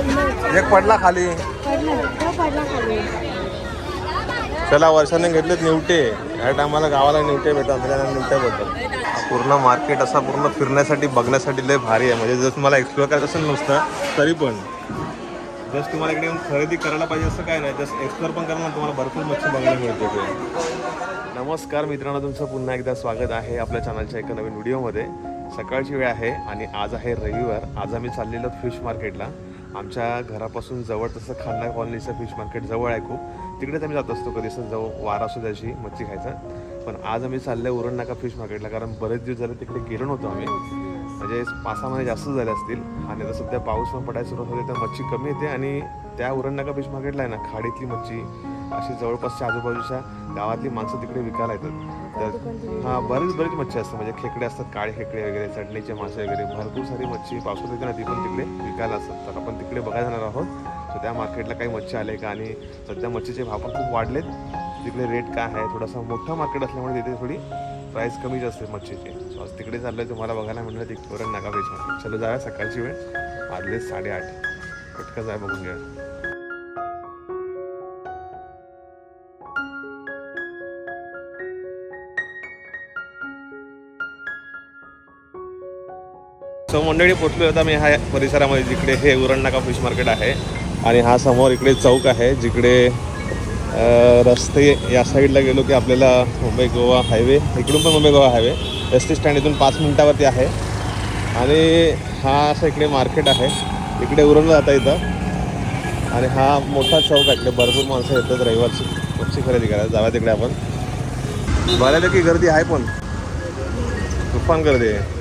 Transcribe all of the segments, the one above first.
एक पडला खाली. पडला तो पडला खाली. चला वर्षाने घेतलेत निवटे. या टायमाला गावाला निवटे भेटतात आपल्याला निवटे भेटतात. पूर्ण मार्केट असा पूर्ण फिरण्यासाठी बघण्यासाठी लय भारी आहे. म्हणजे जर तुम्हाला एक्सप्लोअर करायचं असेल नुसतं तरी पण. जस्ट तुम्हाला इकडे येऊन खरेदी करायला पाहिजे असं काय नाही जस्ट एक्सप्लोअर पण करा तुम्हाला भरपूर मच्छी बघायला मिळते इकडे. नमस्कार मित्रांनो तुमचं पुन्हा एकदा स्वागत आहे आपल्या चॅनलच्या एका नवीन व्हिडिओमध्ये सकाळची वेळ आहे आणि आज आहे रविवार. आज आम्ही चाललेलो फिश मार्केटला आमच्या घरापासून जवळ तसं खान्ना कॉलनीचं फिश मार्केट जवळ आहे खूप. तिकडेच आम्ही जात असतो कधी असं जवळ वारा त्याची मच्छी खायचा. पण आज आम्ही चालले उरण नाका फिश मार्केटला कारण बरेच दिवस झाले तिकडे गेलो नव्हतो आम्ही. म्हणजे पाच सहा महिने जास्त झाले असतील. आणि आता सध्या पाऊस पण पडायला सुरुवात होते तर मच्छी कमी येते आणि त्या उरण नाका फिश मार्केटला आहे ना खाडीतली मच्छी अशी जवळपासच्या आजूबाजूच्या गावातली माणसं तिकडे विकायला येतात. तर हा बरीच बरीच मच्छी असतात. म्हणजे खेकडे असतात काळे खेकडे वगैरे चटणीचे मासे वगैरे. भरपूर सारी मच्छी पावसात येते ना ती पण तिकडे विकायला असतात. तर आपण तिकडे बघायला जाणार आहोत. तर त्या मार्केटला काही मच्छी आले का? आणि सध्या मच्छीचे भाव पण खूप वाढलेत. तिकडे रेट काय आहे? थोडासा मोठं मार्केट असल्यामुळे तिथे थोडी प्राईस कमीच असते मच्छीची. सो आज तिकडे चाललंय तुम्हाला बघायला मिळणार ती वरण नाका बेच चलो जाऊया सकाळची वेळ. वाजले साडेआठ. पटकन जाय बघून घ्या. सो मंडळी पोचलो आता मी ह्या परिसरामध्ये जिकडे हे उरण नाका फिश मार्केट आहे. आणि हा समोर इकडे चौक आहे जिकडे रस्ते या साईडला गेलो की आपल्याला मुंबई गोवा हायवे इकडून पण Mumbai Goa highway S T stand इथून पाच मिनिटावरती आहे. आणि हा असं इकडे मार्केट आहे इकडे उरणला जाता इथं. आणि हा मोठा चौक आहे इकडे भरपूर माणसं येतात रविवारची मच्छी खरेदी करायला जाव्या तिकडे आपण. बऱ्यापैकी गर्दी आहे पण. तुफान गर्दी आहे.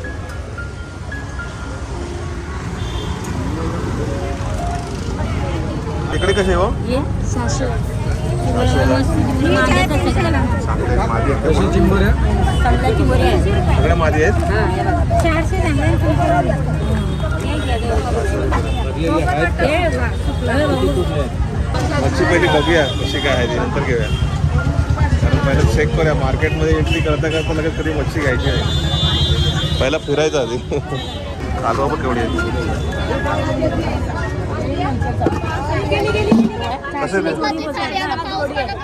इकडे कसे हो? ये सासू. चांगले माझे आहेत आहे. मच्छी पहिली बघूया कशी काय आहे ती. नंतर घेऊया. कारण पहिलं चेक करूया. मार्केटमध्ये एंट्री करता करता लगेच कधी मच्छी घ्यायची नाही. पहिला फिरायचं आधी. कालवा पण केवढी आहे कसे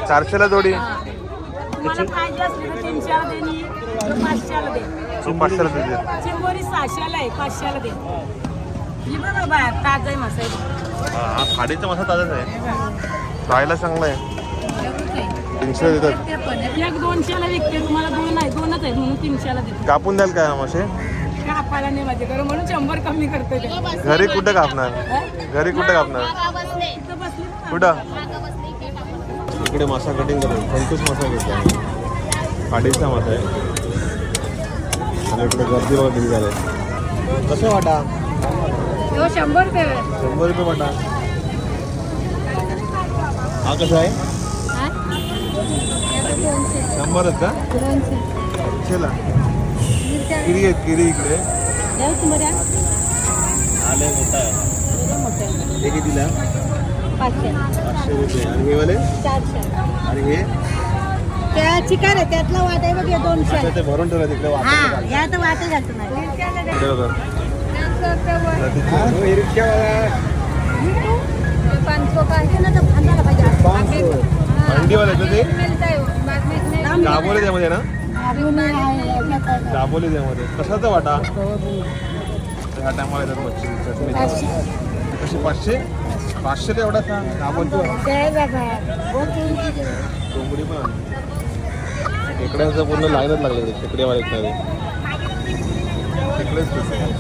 चारशेला जोडी. तुम्हाला पाहिजे असली तर तीनशेला दे पाचशेला दे. पाचशेला देते चिंबोरी सहाशेला आहे पाचशेला दे. ही बघा बाहेर ताज आहे हा खाडीचा मसा ताजाच आहे. खायला चांगला आहे. तीनशे देतात. एक दोनशेला विकते तुम्हाला दोन आहे दोनच आहे म्हणून तीनशेला देते. कापून द्याल काय मासे कापायला नाही माझे घरी म्हणून शंभर कमी करते ते. घरी कुठं कापणार? घरी कुठं कापणार? इथं बसली ना. कुठं? इकडे मासा कटिंग करतो फंटूस मासा घेतला खाडीचा मासा आहे. आणि इकडे गर्दी बघा किती झाले. कसं वाटा? हो शंभर रुपये. शंभर रुपये वाटा. हा कसा आहे? शंभरच का? चला किरी आहेत किरी इकडे? आले मोठा आहे. हे कितीला? पाचशे. रुपये. आणि हे वाले? चारशे. आणि हे? त्या चिकार आहे त्यातला वाट आहे बघ हे दोनशे. ते भरून ठेवलं तिकडे हा तर वाटे घालतो अंडीवाले ते दाबोले त्यामध्ये ना? दाबोले त्यामध्ये कशाचा वाटा? ह्या टायमाला येतात मच्छी. चटणी. कशी? पाचशे? पाचशे ते एवढा का दाबोलतो कोंबडी पण. खेकड्यांचं पूर्ण लाईनच लागले तिकडेच तसं आहे.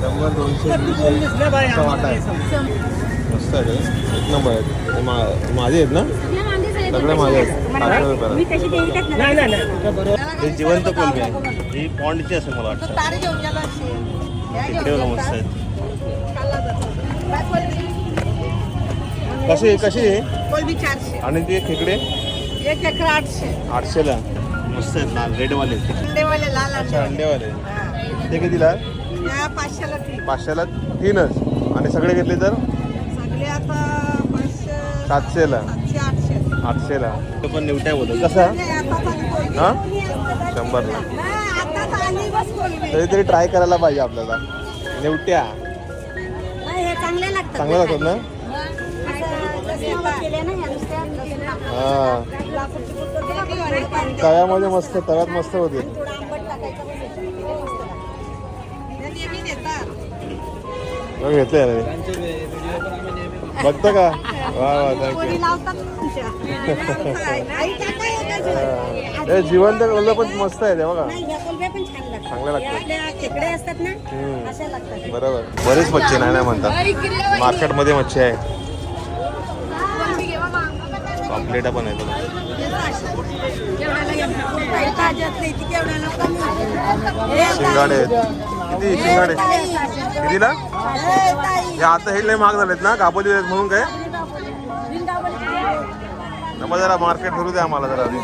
शंभर दोनशे दीडशे वाटा आहे. मस्त आहे. एक नंबर आहे. मा- माझे आहेत ना? सगळे माझे हे जिवंत कोलबी आहे? ही पॉन्डची असेल मला वाटतं. मस्त आहेत. कशी कशी आहे? आणि ते खेकडे? एक एकर आठशे. आठशेला. मस्त आहेत लाल रेडवाले अच्छा अंडेवाले. ते कितीला पाचशेला तीनच. आणि सगळे घेतले तर? सगळे आता पाचशे सातशेला. आठशेला. तो पण निवट्या बोलतो. कसा? हा? शंभरला. तरी तरी ट्राय करायला पाहिजे आपल्याला. निवट्या. नाही हे चांगलं चांगल्या लागतात ना. हा. तव्यामध्ये मस्त तव्यात मस्त होते. मी. बघतं का? वा वा थँक्यू हे जिवंत कोल्हे पण मस्त आहे ते बघा. ना. अशा लागतात. बरोबर. बरेच मच्छी नाही नाही म्हणतात मार्केटमध्ये मच्छी आहे. पापलेटा पण आहे. शिंगाडे. किती शिंगाडे? कितीला? हे आता हे लय महाग झालेत ना? काबोली म्हणून काय? मग जरा मार्केट फिरू द्या आम्हाला जरा आधी.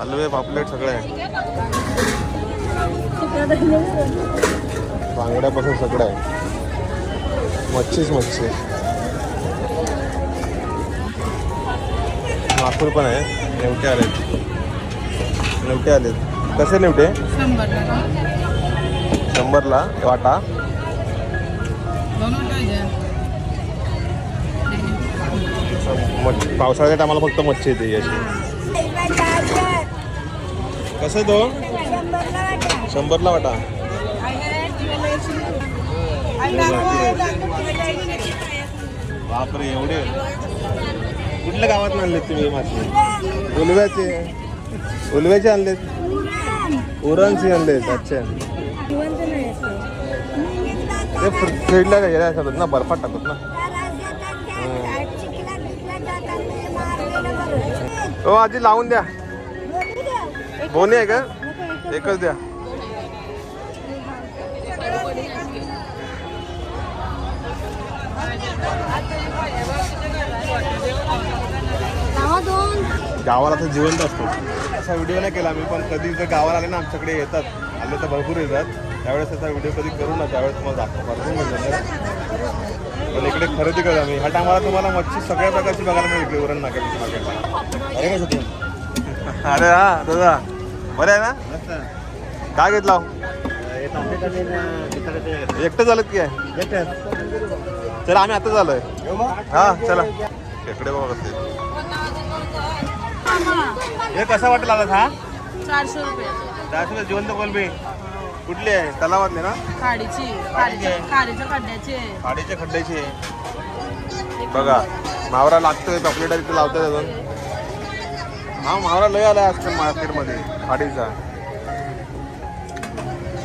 हलवे पापलेट सगळे. आहे बांगड्यापासून सगळं आहे. मच्छीच मच्छी. माकूर पण आहे. नेवटे आलेत. नेवटे आलेत. कसे नेवटे? शंभरला वाटा. मच्छी पावसाळ्याच्या टायमाला फक्त मच्छी येते अशी कसं तो? शंभरला वाटा. बापरे एवढे. कुठल्या गावात आणलेत तुम्ही मासे उलव्याचे. उलव्याचे आणलेत. उरणचे आणलेत अच्छा. ते फ्रीडला गेले असतात ना बर्फात टाकत ना. हो आजी लावून द्या. बोनी आहे का? एकच द्या. गावाला तर जिवंत असतो. असा व्हिडिओ नाही केला मी पण कधी जर गावाला आले ना आमच्याकडे येतात. आले तर भरपूर येतात. त्यावेळेस त्याचा व्हिडिओ कधी करू ना त्यावेळेस तुम्हाला दाखव पण इकडे खरेदी करा मी ह्या टायमाला तुम्हाला मच्छी सगळ्या प्रकारची बघायला मिळते उरण नाक्यात मार्केटला अरे का अरे हा दादा. बरं आहे ना? काय घेतला एकटं झालं की काय? चला आम्ही आता झालोय हा चला. खेकडे बघा कसले हे कसा वाटला दादा हा? चारशे रुपये. चारशे जिवंत कोलबी. कुठली आहे? तलावातले ना? खाडीची. खाडीच्या खड्ड्याचे खाडीच्या खड्ड्याची आहे. बघा मावरा लागतोय चॉकलेट तिथे लावतोय अजून. हा मावरा लय आलाय आजकाल मार्केटमध्ये खाडीचा.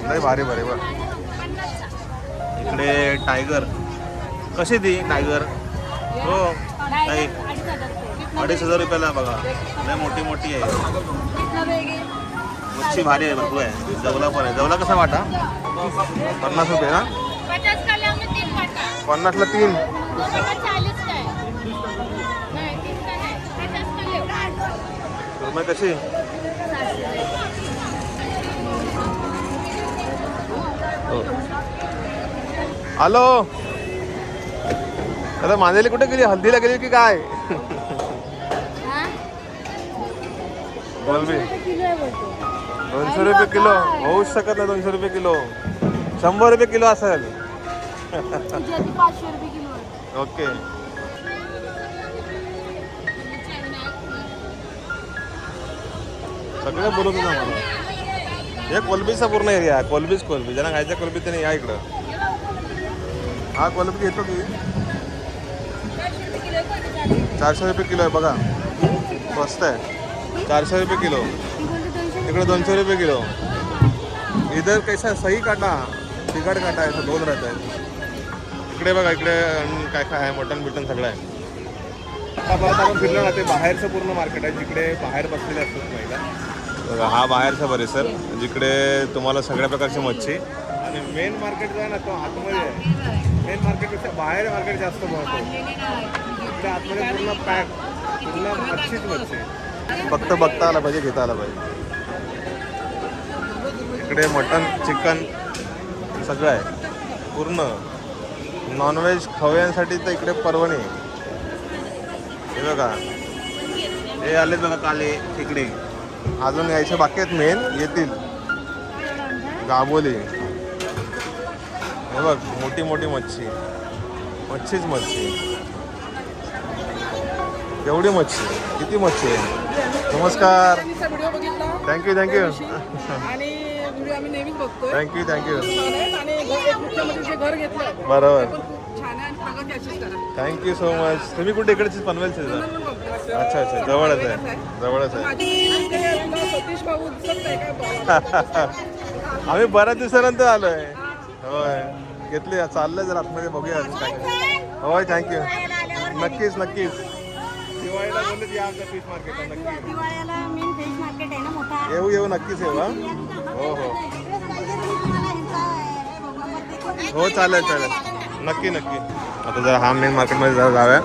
लय भारी भारी बघ. इकडे टायगर कशी ती टायगर हो ताई अडीच हजार रुपयाला बघा. लय मोठी मोठी आहे मच्छी भारी आहे भरपूर आहे जवला पण आहे. जवला कसा वाटा? पन्नास रुपये ना पचास का लेंगे तीन पट्टा पन्नासला तीन. दूसरे का चालीस का है नहीं तीस का नहीं? पचास का ले मग कशी हो. हॅलो अरे मांदेली कुठे गेली? हल्दीला गेली की काय? बोल बी. दोनशे रुपये किलो. होऊच शकत नाही दोनशे रुपये किलो. शंभर रुपये किलो असेल. ओके. सगळे बोलत होतं आम्हाला हे कोलबीचा पूर्ण एरिया आहे. कोलबीच कोलबी. ज्यांना खायच्या कोलबी त्याने या इकडं. हा कोलबी घेतो की? चारशे रुपये किलो आहे बघा. मस्त आहे. चारशे रुपये किलो. इकडे दोनशे रुपये किलो. इधर कैसा सही काटा तिखट काटा आहे असं दोन राहत आहेत इकडे बघा इकडे काय काय आहे मटन बिटन सगळं आहे. आता परत आपण फिरलो ना ते बाहेरचं पूर्ण मार्केट आहे जिकडे बाहेर बसलेले असतात महिला. बघा हा बाहेरचा परिसर जिकडे तुम्हाला सगळ्या प्रकारची मच्छी. आणि मेन मार्केट जो आहे ना तो आतमध्ये आहे. मेन मार्केटपेक्षा बाहेर मार्केट जास्त महत्त्व त्या आतमध्ये पूर्ण पॅक पूर्ण मच्छीच मच्छी फक्त बघता आला पाहिजे घेता आला पाहिजे. इकडे मटन चिकन सगळं आहे. पूर्ण नॉनव्हेज खवयांसाठी तर इकडे परवणी. हे बघा. हे आले बघा काले तिकडे अजून यायचे बाकी आहेत मेन येतील. गाबोली. हे बघ मोठी मोठी मच्छी. मच्छीच मच्छी. एवढी मच्छी. किती मच्छी आहे? नमस्कार. व्हिडिओ बघितला. थँक्यू थँक्यू आणि व्हिडिओ आम्ही नेहमीच बघतोय. थँक्यू थँक्यू छान आहेत आणि घर- एक मुख्यमंत्री जे घर घेतलं बरोबर पण खूप छान आहे. आणि प्रगती अशीच करा. थँक्यू सो मच तुम्ही कुठे इकडेच पनवेलचे बघतो. अच्छा अच्छा. जवळच आहे. जवळच आहे? आम्ही बऱ्याच दिवसानंतर आलोय. होय. घेतली. चाललंय जर आतमध्ये बघूया. होय थँक्यू नक्कीच नक्कीच. दिवाळीला बोलले या आमच्या फिश मार्केटला नक्की. दिवाळ्याला मेन फिश मार्केट आहे ना मोठा. येऊ येऊ नक्कीच येऊ हा. हो हो. हो चालेल चालेल. नक्की नक्की. आता जर हा मेन मार्केटमध्ये जरा जाऊया.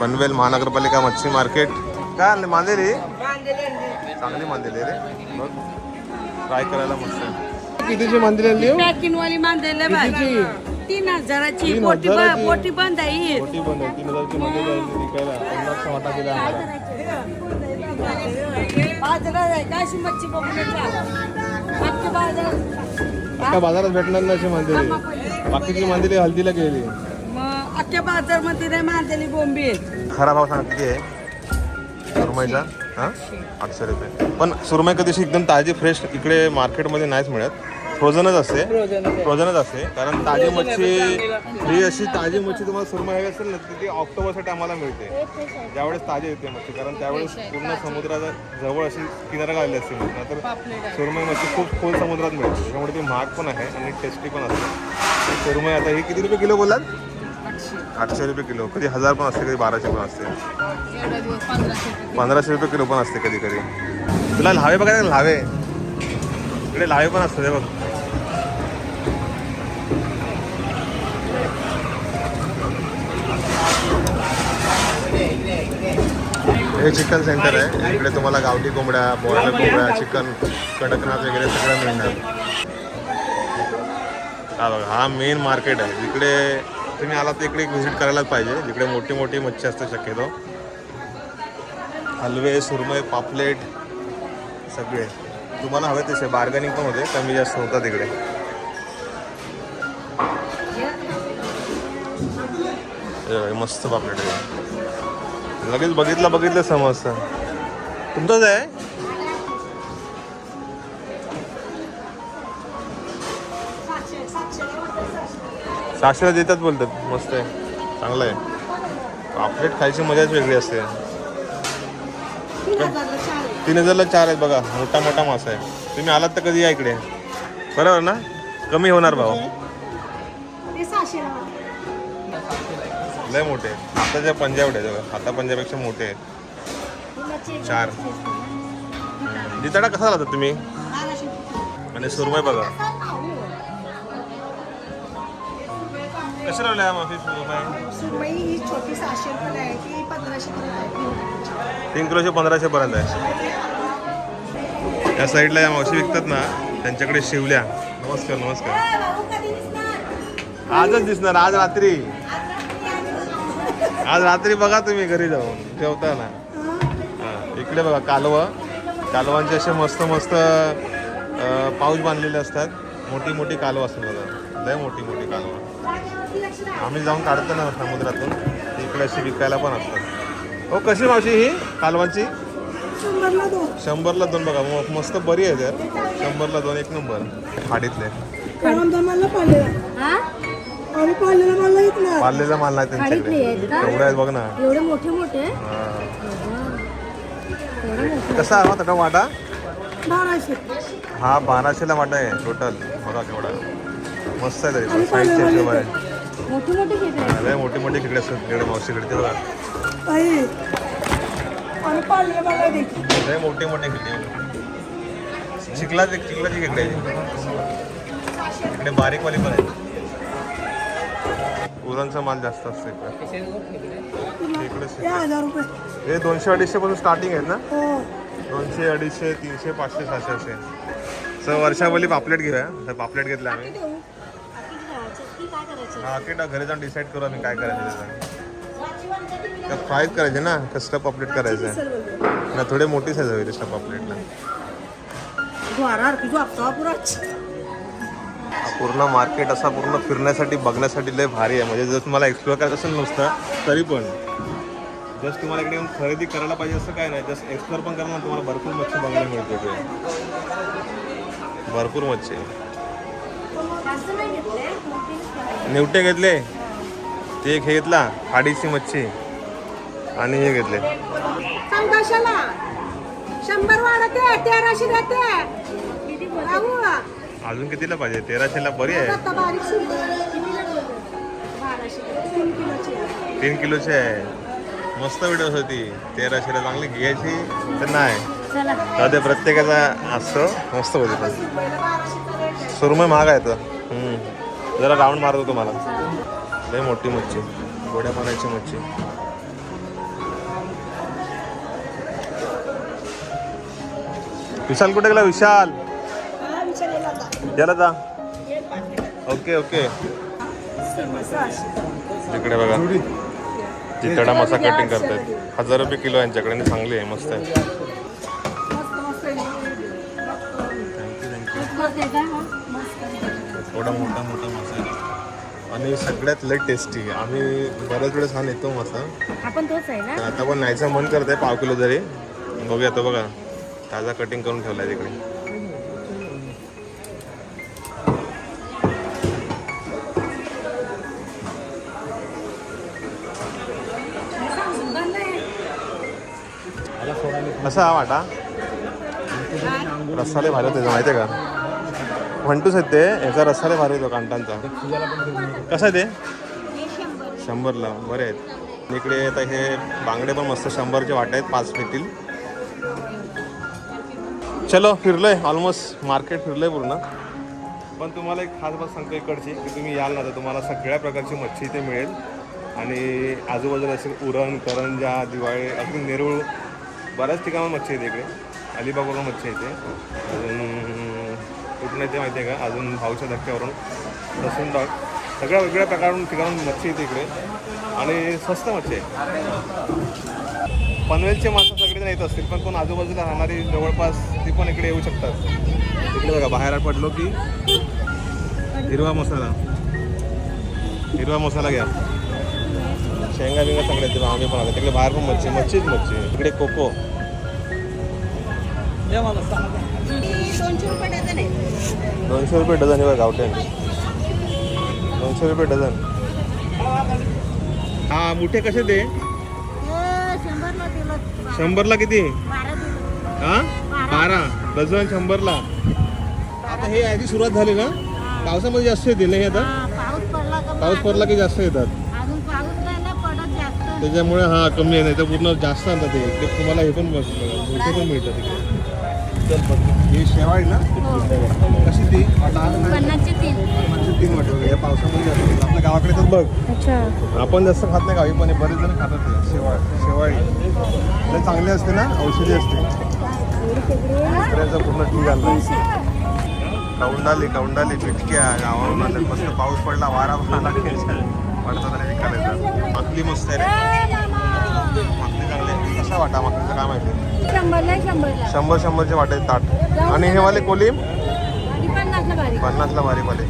पनवेल महानगरपालिका मच्छी मार्केट काय आणले मांदेली? चांगली मांदेली रे. बघ. ट्राय करायला मस्त कितीची मांदेली आणली हो? पॅकिंग वाली बांधलेले कितीची? तीन हजाराची तीन पोटी हजाराची? पोटी बंद आहे ही. मोठी बंद आहे. तीन हजारची मांदेली आणली विकायला. पन्नासचा वाटा दिला आम्हाला. बाजारात आहे काशी मच्छी बघण्याचा अख्ख्या बाजारात भेटणार नाही अशी मांदेली बाकीची मांदेली हल्दीला गेली. मग अख्ख्या बाजारमध्ये नाही मांजली बोंबी खरा भाव सांग किती आहे सुरमईचा हां? आठशे रुपये. पण सुरमई कधी अशी एकदम ताजी फ्रेश इकडे मार्केटमध्ये नाहीच मिळत. फ्रोझनच असते. फ्रोझनच असते. कारण ताजी मच्छी ही अशी ताजी मच्छी तुम्हाला सुरमई हवी असेल ना तर ती ऑक्टोबरसाठी आम्हाला मिळते. त्यावेळेस ताजी येते मच्छी. कारण त्यावेळेस पूर्ण समुद्राच्या जवळ अशी किनारा गावली असते मच्छी. तर सुरमई मच्छी खूप खोल समुद्रात मिळते. त्याच्यामुळे ती महाग पण आहे आणि टेस्टी पण असते. सुरमई आता ही किती रुपये किलो बोलात आठशे. रुपये किलो. कधी हजार पण असते कधी बाराशे पण असते. पंधराशे रुपये किलो. पण असते कधी कधी. तुला लावे बघायला लावे. इकडे लावे पण असते बघ. हे चिकन सेंटर आहे. इकडे तुम्हाला गावठी कोंबड्या बॉयलर कोंबड्या चिकन कडकनाथ वगैरे सगळं मिळणार. हा बघा हा मेन मार्केट आहे. इकडे तुम्ही आलात तर इकडे व्हिजिट करायलाच पाहिजे. जिकडे मोठी मोठी मच्छी असते शक्यतो. हलवे सुरमई पापलेट सगळे. तुम्हाला हवे तसे. बार्गनिंग पण होते. कमी जास्त होता तिकडे. मस्त पापलेट आहे. लगेच बघितलं बघितलं समजतं तुमचंच आहे? साक्षीला देतात बोलतात. मस्त आहे. चांगलं आहे. पापलेट खायची मजाच वेगळी असते. तीन हजारला चार आहेत बघा. मोठा मोठा मासा आहे. तुम्ही आलात तर कधी या इकडे? बरोबर ना? कमी होणार भाऊ लय मोठे आहेत. आता जे पंजाब आहेत बघा आता पंजाबपेक्षा मोठे आहेत. चार. जिताडा कसा लावतात तुम्ही? आणि सुरमई बघा. कसे लावले माफी सुरमई? सुरमई ही छोटी सहाशे रुपयाला आहे ती पंधराशे रुपये तीन किलोशे पंधराशे पर्यंत आहे. या साईडला या मावशी विकतात ना त्यांच्याकडे शिवल्या. नमस्कार नमस्कार. आजच दिसणार आज रात्री. आज रात्री बघा तुम्ही घरी जाऊन. जेवताना हा, इकडे बघा कालवं. कालवांचे असे मस्त मस्त अं, पाऊच बांधलेले असतात. मोठी मोठी कालवं असतात बघा. लय मोठी मोठी कालवं. आम्ही जाऊन काढतो ना समुद्रातून. इकडे अशी विकायला पण असतात. हो कशी मावशी ही कालवांची? शंभरला दोन. बघा. मस्त बरी आहे तर शंभरला दोन एक नंबर. खाडीतले. पाळलेला माल नाही त्यांच्याकडे. एवढं आहेत बघ ना. एवढे मोठे मोठे? हा. कसा आहे आता वाटा? हा बाराशेला वाटा आहे टोटल बघा केवढा. मस्त आहे तरी. साईजच्या हिशोबाने मोठे मोठे खेकडे लय मोठी मोठी खेकडे असतात. तिकडे मावशीकडे ते बघा. लय मोठी मोठी खेकडे चिखला चिखलाची खेकडे आहे इकडे बारीकवाली पण आहे उरांचा माल जास्त असतो इकडे. इकडे हे दोनशे अडीचशे पासून स्टार्टिंग आहेत ना? दोनशे अडीचशे तीनशे पाचशे सहाशे असे. सर वर्षावली पापलेट घेऊया. तर पापलेट घेतलं आम्ही. हा घरी जाऊन डिसाईड करू आम्ही काय करायचं त्या फ्रायच करायचे ना? कसलं पापलेट करायचं? आहे ना थोडे मोठी साईज हवी तसल्या पापलेटला. पूर्ण मार्केट असा पूर्ण फिरण्यासाठी बघण्यासाठी लय भारी आहे. म्हणजे जर तुम्हाला एक्सप्लोअर करायचं असेल नुसतं तरी पण. जस्ट तुम्हाला इकडे येऊन खरेदी करायला पाहिजे असं काय नाही. जस्ट एक्सप्लोअर पण करणार तुम्हाला भरपूर मच्छी बघायला मिळते ते भरपूर मच्छी. निवटे घेतले? ते एक हे घेतला हाडीची मच्छी. आणि हे घेतले. शंभर वाढते तेराशे राहू अजून कितीला पाहिजे? तेराशेला बरी आहे. तीन किलोची आहे. मस्त व्हिडिओ होती. तेराशेला चांगली घ्यायची तर नाही. तर ते प्रत्येकाचा असतो मस्त होती पण. सुरमय महाग आहे तर. हम्म. जरा राऊंड मारतो तुम्हाला. लय मोठी मच्छी. गोड्या पाण्याची मच्छी. विशाल कुठे गेला? विशाल! गेला जा. Okay okay. इकडे बघा. चितडा मसा कटिंग करतायत. हजार रुपये किलो आहे यांच्याकडे आणि चांगली आहे मस्त आहे. थँक्यू थँक्यू थोडा मोठा मोठा मासा आहे. आणि सगळ्यात लय टेस्टी आम्ही बऱ्याच वेळेस हा नेतो मासा. आपण तोच आहे ना? तर आता पण न्यायचं मन करत आहे पाव किलो जरी बघूया तो बघा. ताजा कटिंग करून ठेवला आहे तिकडे. कसा हा वाटा? रस्साले भारी होते माहिती आहे का? म्हणतोच आहेत ते याचा रस्साले भारी होतो कांटांचा. कसा आहे ते? शंभरला बरे आहेत. इकडे आता हे बांगडे पण मस्त शंभरचे वाटे आहेत पाच मिळतील चलो फिरलोय ऑलमोस्ट मार्केट फिरलोय पूर्ण. पण तुम्हाला एक खास बात सांगतो इकडची की तुम्ही याल ना तर तुम्हाला सगळ्या प्रकारची मच्छी इथे मिळेल. आणि आजूबाजूला असे उरण करंजा दिवाळी अगदी नेरूळ बऱ्याच ठिकाणी मच्छी येते इकडे. अलिबागवरून मच्छी येते. अजून कुठून येते माहिती आहे का? अजून भाऊच्या धक्क्यावरून. लसूण डॉग सगळ्या वेगळ्या प्रकारून ठिकाणून मच्छी येते इकडे. आणि स्वस्त मच्छी आहे पनवेलचे माणसं सगळेजण येत असतील पण कोण आजूबाजूला राहणारी जवळपास ती पण इकडे येऊ शकतात. इकडे बघा बाहेर पडलो की हिरवा मसाला. हिरवा मसाला घ्या. शेंगा बिंगा सगळे आम्ही पण आलो. तिकडे बाहेर पण मच्छी मच्छीच मच्छी इकडे कोको. दोनशे रुपये डझन आहे. बघा गावठ्यान. दोनशे रुपये डझन. हा मुठे कसे ते? शंभरला किती? हा? बारा. डझन शंभरला. आता हे आधी सुरुवात झाली ना? पावसामध्ये जास्त येतील ना हे आता? पाऊस पडला की जास्त येतात अजून पाऊस नाही ना पडत जास्त त्याच्यामुळे हा कमी आहे नाही तर पूर्ण जास्त आणतात ते. तुम्हाला हे पण बस मोठे पण मिळतात बघ ही शेवाळी ना? कशी ती? तीन. वाटत या पावसामध्ये. आपल्या गावाकडे तर बघ. अच्छा. आपण जास्त खात नाही गावी पण हे बरेच जण खातात शेवाळ शेवाळी लय चांगली असते ना? औषधी असते. शेतकऱ्याचं पूर्ण ठीक आणलं कौंडाली कौंडाली पिटक्या गावावरून आले मस्त पाऊस पडला वारा आला पडतात विकायला माकली मस्त आहे रे. वाटा माकलीचं काय माहिती? शंभरला शंभरला. शंभर शंभरचे वाटे आहेत ताट आणि हे वाले कोलिम आणि पन्नासला भारी. वाले.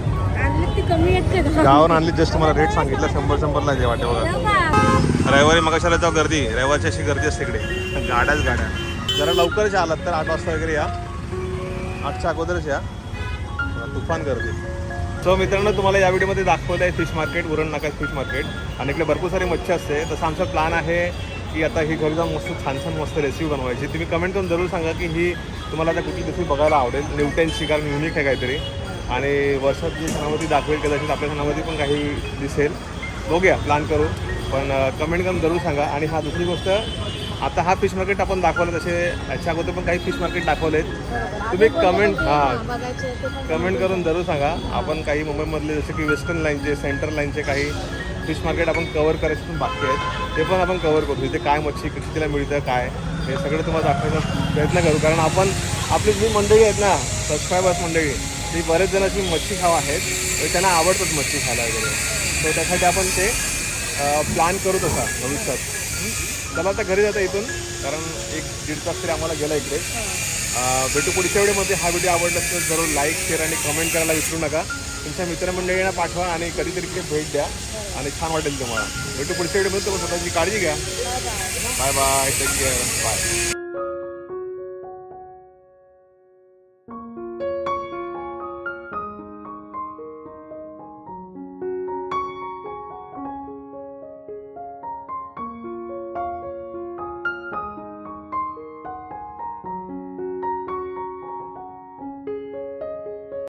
आणली ती कमी येते का गावावर आणली जस्ट मला रेट सांगितलं शंभर शंभरला जे वाटे बघा. रविवारी मग कशाला जाऊ गर्दी रविवारची अशी गर्दी असते इकडे. गाड्याच गाड्या. जरा लवकरच आलात तर आठ वाजता वगैरे या. आठच्या अगोदरच या. तुफान गर्दी. सो मित्रांनो तुम्हाला या व्हिडिओमध्ये दाखवलं आहे फिश मार्केट उरण नाका फिश मार्केट आणि इकडे भरपूर सारी मच्छी असते. तसं आमचा प्लॅन आहे की आता ही घरी जाऊन मस्त छान छान मस्त रेसिपी बनवायची. तुम्ही कमेंट करून जरूर सांगा की ही तुम्हाला आता कुठली रेसिपी बघायला आवडेल. न्यूटनची कारण युनिक आहे काहीतरी. आणि वर्षात जी सणामध्ये दाखवेल कदाचित आपल्या सणामध्ये पण काही दिसेल. बघूया प्लॅन करू. पण कमेंट करून जरूर सांगा. आणि हा दुसरी गोष्ट आता हा फिश मार्केट आपण दाखवलं तसे याच्या अगोदर पण काही फिश मार्केट दाखवलेत. तुम्ही कमेंट हां कमेंट करून जरूर सांगा. आपण काही मुंबईमधले जसे की वेस्टर्न लाईनचे सेंटर लाईनचे काही फिश मार्केट आपण कवर करायचे पण बाकी आहेत ते पण आपण कवर करतो इथे काय मच्छी किती तिला मिळतं काय? हे सगळं तुम्हाला दाखवायचा प्रयत्न करू. कारण आपण आपली जी मंडळी आहेत ना सबस्क्रायबर्स मंडळी ती बरेच जण अशी मच्छी खावा आहेत. तर त्यांना आवडतात मच्छी खायला वगैरे. तर त्यासाठी आपण ते प्लॅन करू तसा भविष्यात. चला आता घरी जाता इथून. कारण एक दीड तास तरी आम्हाला गेला इकडे. भेटू पुढच्या वेळेमध्ये. हा व्हिडिओ आवडला तर जरूर लाईक शेअर आणि कमेंट करायला विसरू नका. तुमच्या मित्रमंडळींना पाठवा आणि कधीतरी इकडे भेट द्या. आणि छान वाटेल तुम्हाला. भेटू पुढच्या व्हिडिओ स्वतःची काळजी घ्या. Bye bye take care bye